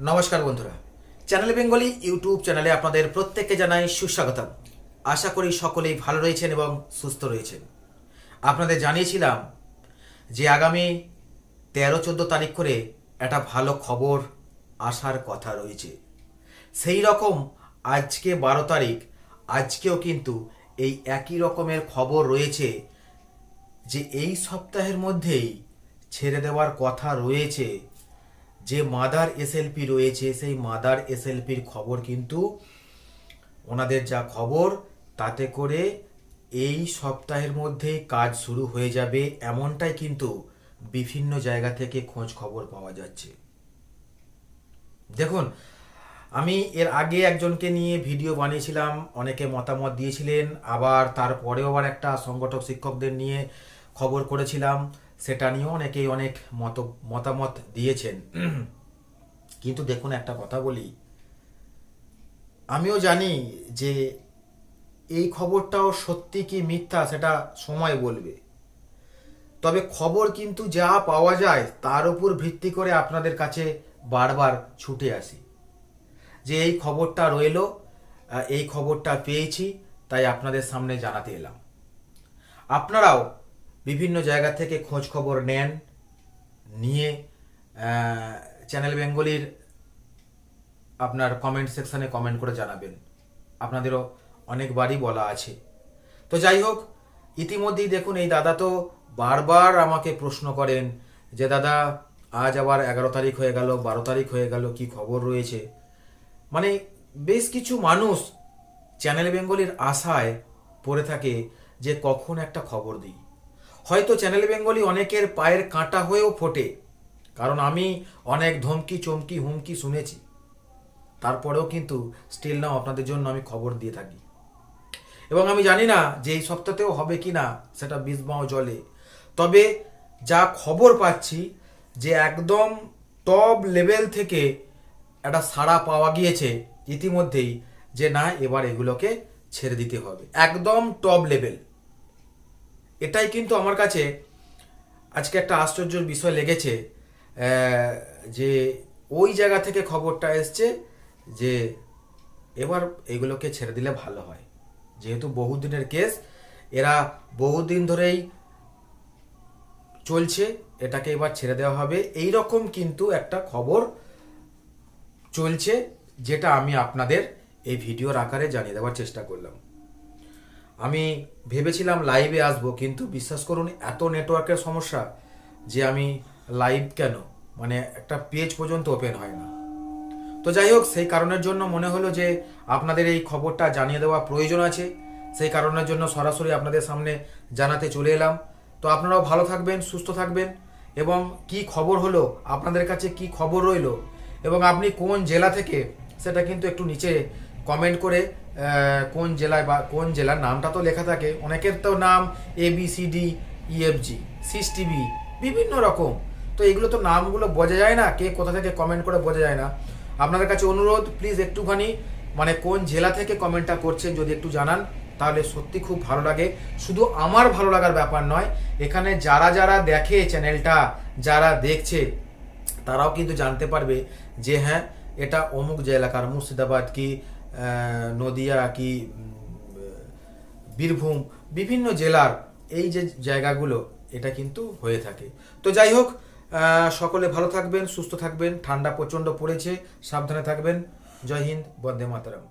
নমস্কার বন্ধুরা। Channel Bengali YouTube চ্যানেলে আপনাদের প্রত্যেককে জানাই সুস্বাগতম। আশা করি সকলেই ভালো রয়েছেন এবং সুস্থ রয়েছেন। আপনাদের জানিয়েছিলাম যে আগামী তেরো চোদ্দ তারিখ করে একটা ভালো খবর আসার কথা রয়েছে। সেই রকম আজকে বারো তারিখ, আজকেও কিন্তু এই একই রকমের খবর রয়েছে যে এই সপ্তাহের মধ্যেই ছেড়ে দেওয়ার কথা রয়েছে যে মাদার এসএলপি রয়েছে, সেই মাদার এসএলপির খবর কিন্তু ওনাদের যা খবর, তাতে করে এই সপ্তাহের মধ্যেই কাজ শুরু হয়ে যাবে এমনটাই কিন্তু বিভিন্ন জায়গা থেকে খোঁজ খবর পাওয়া যাচ্ছে। দেখুন, আমি এর আগে একজনকে নিয়ে ভিডিও বানিয়েছিলাম, অনেকে মতামত দিয়েছিলেন, আবার তারপরেও আবার একটা সংগঠক শিক্ষকদের নিয়ে খবর করেছিলাম। সেটা নিয়েও অনেকেই অনেক মত, মতামত দিয়েছেন। কিন্তু দেখুন, একটা কথা বলি। আমিও জানি যে এই খবরটাও সত্যি কি মিথ্যা, সেটা সময় বলবে। তবে খবর কিন্তু যা পাওয়া যায়, তার উপর ভিত্তি করে আপনাদের কাছে বারবার ছুটে আসি। যে এই খবরটা রইল এই খবরটা পেয়েছি, তাই আপনাদের সামনে জানাতে এলাম। আপনারাও বিভিন্ন জায়গা থেকে খোঁজ খবর নেন, নিয়ে চ্যানেল বেঙ্গলির আপনার কমেন্ট সেকশনে কমেন্ট করে জানাবেন। আপনাদেরও অনেকবারই বলা আছে। তো যাই হোক, ইতিমধ্যেই দেখুন, এই দাদা তো বারবার আমাকে প্রশ্ন করেন যে, দাদা, আজ আবার এগারো তারিখ হয়ে গেল, বারো তারিখ হয়ে গেল, কি খবর রয়েছে? মানে বেশ কিছু মানুষ চ্যানেল বেঙ্গলির আশায় পড়ে থাকে যে, কখন একটা খবর দিই? হয়তো চ্যানেল বেঙ্গলি অনেকের পায়ের কাঁটা হয়েও ফোটে, কারণ আমি অনেক ধমকি, চমকি, হুমকি শুনেছি। তারপরেও কিন্তু স্টিল নাও আপনাদের জন্য আমি খবর দিয়ে থাকি। এবং আমি জানি না যে এই সপ্তাহতেও হবে কি না, সেটা বিষবাও জলে। তবে যা খবর পাচ্ছি যে একদম টপ লেভেল থেকে একটা সাড়া পাওয়া গিয়েছে, ইতিমধ্যেই যে না, এবার এগুলোকে ছেড়ে দিতে হবে। একদম টপ লেভেল এটাই কিন্তু আমার কাছে আজকে একটা আশ্চর্যের বিষয় লেগেছে যে ওই জায়গা থেকে খবরটা এসছে যে এবার এগুলোকে ছেড়ে দিলে ভালো হয়। যেহেতু বহুদিনের কেস, এরা বহুদিন ধরেই চলছে, এটাকে এবার ছেড়ে দেওয়া হবে। এই রকম কিন্তু একটা খবর চলছে, যেটা আমি আপনাদের এই ভিডিওর আকারে জানিয়ে দেওয়ার চেষ্টা করলাম। আমি ভেবেছিলাম লাইভে আসব, কিন্তু বিশ্বাস করুন, এত নেটওয়ার্কের সমস্যা যে আমি লাইভ কেন? মানে একটা পেজ পর্যন্ত ওপেন হয় না। তো যাই হোক, সেই কারণের জন্য মনে হলো যে আপনাদের এই খবরটা জানিয়ে দেওয়া প্রয়োজন আছে। সেই কারণের জন্য সরাসরি আপনাদের সামনে জানাতে চলে এলাম। তো আপনারাও ভালো থাকবেন, সুস্থ থাকবেন। এবং কি খবর হলো, আপনাদের কাছে কি খবর রইল, এবং আপনি কোন জেলা থেকে, সেটা কিন্তু একটু নিচে কমেন্ট করে কোন জেলায় বা কোন জেলার নামটা তো লেখা থাকে, অনেকের তো নাম A B C D EFG cis TV বিভিন্ন রকম। তো এগুলো তো নামগুলো বোঝা যায় না, কে কোথা থেকে কমেন্ট করে বোঝা যায় না। আপনাদের কাছে অনুরোধ প্লিজ একটুখানি মানে কোন জেলা থেকে কমেন্টটা করছেন যদি একটু জানান, তাহলে সত্যি খুব ভালো লাগে। শুধু আমার ভালো লাগার ব্যাপার নয়, এখানে যারা যারা দেখে চ্যানেলটা, যারা দেখছে, তারাও কিন্তু জানতে পারবে যে হ্যাঁ এটা অমুক যে এলাকার মুর্শিদাবাদ কি নদিয়া কি বীরভূম, বিভিন্ন জেলার এই যে জায়গাগুলো, এটা কিন্তু হয়ে থাকে। তো যাই হোক সকলে ভালো থাকবেন, সুস্থ থাকবেন, ঠান্ডা প্রচণ্ড পড়েছে, সাবধানে থাকবেন। জয় হিন্দ, বন্দে মাতারাম।